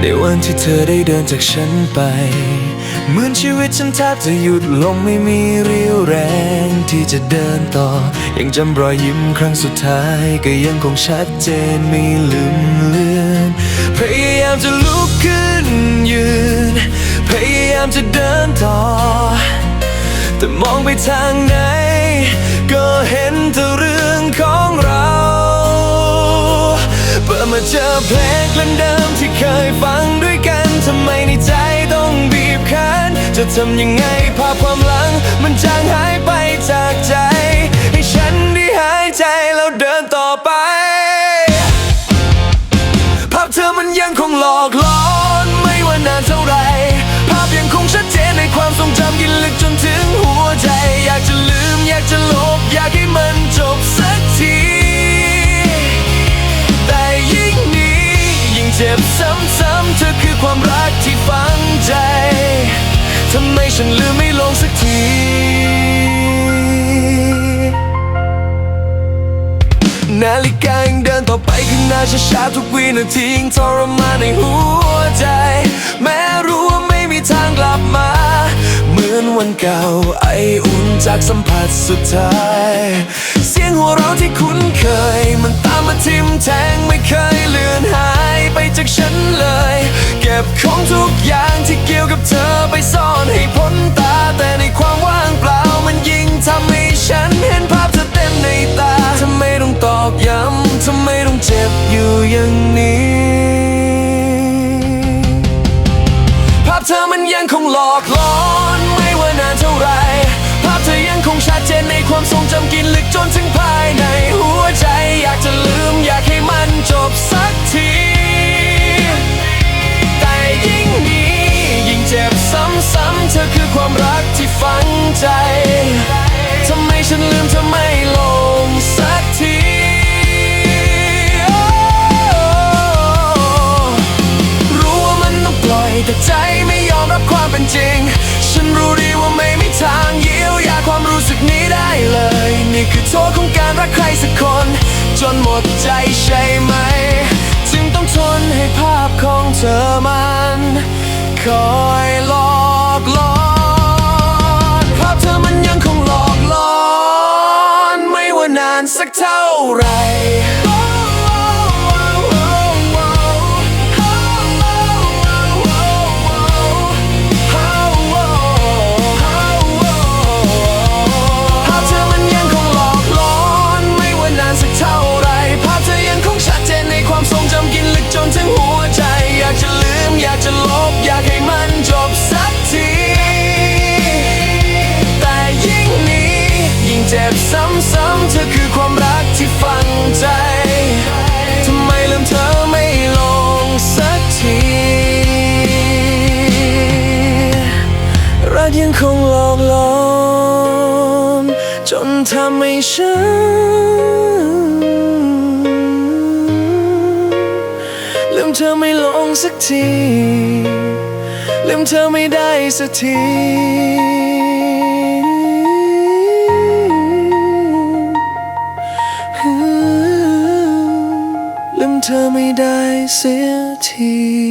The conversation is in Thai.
ในวันที่เธอได้เดินจากฉันไปเหมือนชีวิตฉันแทบจะหยุดลงไม่มีเรี่ยวแรงที่จะเดินต่อ ยังจำรอยยิ้มครั้งสุดท้ายก็ยังคงชัดเจนไม่ลืมเลือนพยายามจะลุกขึ้นยืน พยายามจะเดินต่อ แต่มองไปทางไหน มาเจอเพลงเพลงเดิมที่เคยฟังด้วยกันทำไมในใจต้องบีบคั้นจะทำยังไงภาพความหลังมันจางหายไปำไมฉันลืมไม่ลงสักทีนาฬิกายังเดินต่อไปข้างหน้าช้าๆทุกวินาทียังทรมานในหัวใจ แม้รู้ว่าไม่มีทางกลับมา เหมือนวันเก่าไออุ่นจากสัมผัสสุดท้าย เสียงหัวเราะที่คุ้นเคย มันตามมาทิมแทงไม่เคยเลือนหายไปจากฉันเลย เก็บของทุกอย่างที่เกี่ยว ยังคงหลอกหลอนไม่ว่านานเท่าไร ภาพเธอยังคงชัดเจนในความทรงจำกินลึกจนถึงภายในหัวใจ อยากจะลืมอยากให้มันจบสักที แต่ยิ่งหนี้ยิ่งเจ็บซ้ำๆเธอคือความรักที่ฝังใจ ทำไมฉันลืมเธอไม่ลง ษของการรักใครสักคน จนหมดใจใช่ไหม จึงต้องทนให้ภาพของเธอมัน คอยหลอกหลอนภาพเธอมันยังคงหลอกหลอน ไม่ว่านานสักเท่าไหร่ ซ้ำๆเธอคือความรักที่ฝังใจ ทำไมลืมเธอไม่ลงสักที รักยังคงหลอกหลอนจนทำให้ฉันลืมเธอไม่ลงสักที ลืมเธอไม่ได้สักที เสียที